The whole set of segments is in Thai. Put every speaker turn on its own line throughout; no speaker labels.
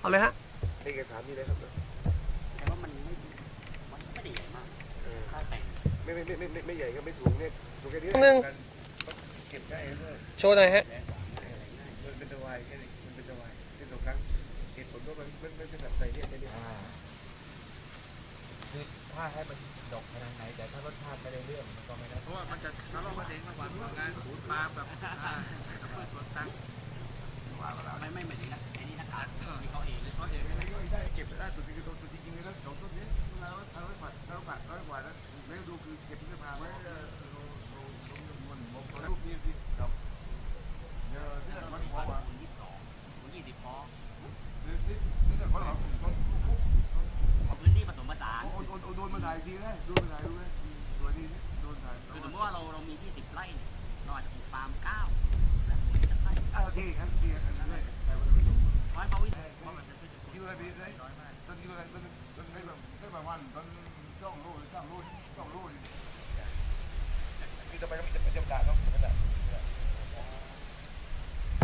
เอาเลยฮะ
นี่แกถามนี่เลยครับ
แต่ว่ามันไม่มันไม่ได้ใหญ่มาก
เออ
ถ้าแต่ง
ไม่ไม่ไม่ไม่ไม่ไม่ใหญ่ก็ไม่สูงเนี่ยสูงแค่นี้
หนึ่ง
เก็บได้เลย
โชว์หน่อยฮะ
มันเป็นตะวายแค่นี้มันเป็นตะวายที่สองครั้งเหตุผลว่ามันมันมันเป็นแบบใส่เนี่ยแค่นี้
คือถ้าให้มันดกขนาดไหนแต่ถ้ารสชาติไม่ได้เรื่องมันก็ไม่ได้
เพราะว่ามันจะทะเลาะกันเองมากกว่าทำงานขูดปาล์มแบบอ่ากับพืชสวนตั้ง
ไม่ไม่เห เก็
บได้ตัวจริงตัวจริงเลยนะสองต้นนี้เราเราร้อยกว่าเรากว่าร้อยกว่าแล้วไม่ดูคือเก็บเสื้อผ้าไว้เออมันมันรูปนี้สิครับเดี๋ยวที่มันบอกว่า
ยี่สิบสองยี่สิบพอ
นี่นี่นี่คนเรา
พื้นที่ผสมผสาน
โอ้โดนโดนมาถ่ายทีนะโดนมาถ่ายดูเลยตัวนี้โดนถ่าย
คือสมมติว่าเราเรามีที่สิบไร่เนี่ยเราอาจจะปลูกปาล์มเก้าแล้วเป็นจะไร่
อ้าวทีครับทีอันนั้นเลย
ร้อยเบาวิเพราะมันจะช่วยจะ
คิวอะ ไรดีเลยต้นคิวอะไรต้นต้นไม่แบบไม่ประมาณต้นช่องรูช่องรูช่องรูนี่ต่อไปก็จะจะด่าต้องจะด่า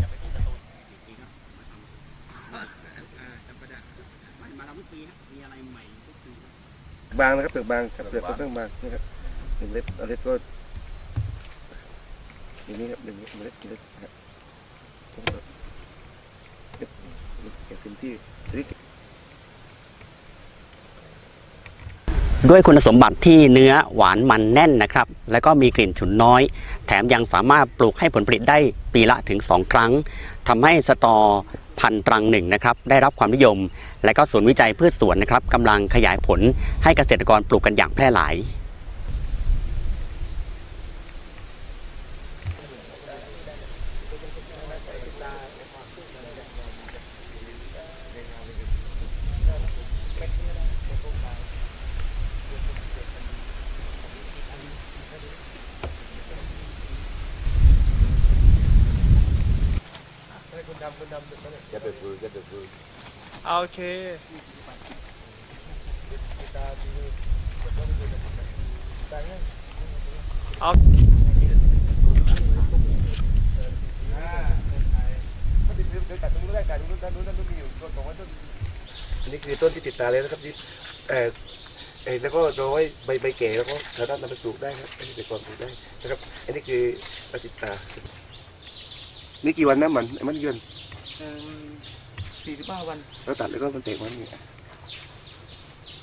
จะไปที่สตูสิบปีครับ
จำเป็นอะ
ไม่มาทำทุกปีครับมีอะไรใหม่ทุกปีบา
งนะครับเปลือกบางครับเปลือกค่อนข้างบางนะครับหนึ่งเล็บเอาเล็บก็อย่างนี้ครับหนึ่งเล็บเล็บครับเล็บเก็บเต็มที่นี่
ด้วยคุณสมบัติที่เนื้อหวานมันแน่นนะครับ แล้วก็มีกลิ่นฉุนน้อย แถมยังสามารถปลูกให้ผลผลิตได้ปีละถึง 2 ครั้งทำให้สตอพันตรังหนึ่งนะครับได้รับความนิยม และก็ศูนย์วิจัยพืชสวนนะครับกำลังขยายผลให้เกษตรกรปลูกกันอย่างแพร่หลาย
จะไปฟื้นจะไปฟื้น
โอเคเอา
อันนี้คือต้นที่ติดตาเลยนะครับที่เออเออแล้วก็ร้อยใบใบแก่แล้วก็สามารถนำไปปลูกได้ครับอันนี้เป็นความปลูกได้นะครับ อันนี้คือปฏิดตา นี่กี่วันนะมันมันกี่วัน
สี่สิบห้าวัน
เราตัดแล้วก็มันเตะมันนี่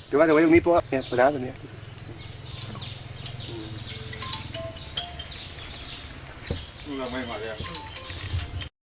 แต่ว่าเดี๋ยวไว้ตรงนี้เพราะว่าเนี่ยปัญหาตัวเนี้ยอืม
เราไม่มาเลย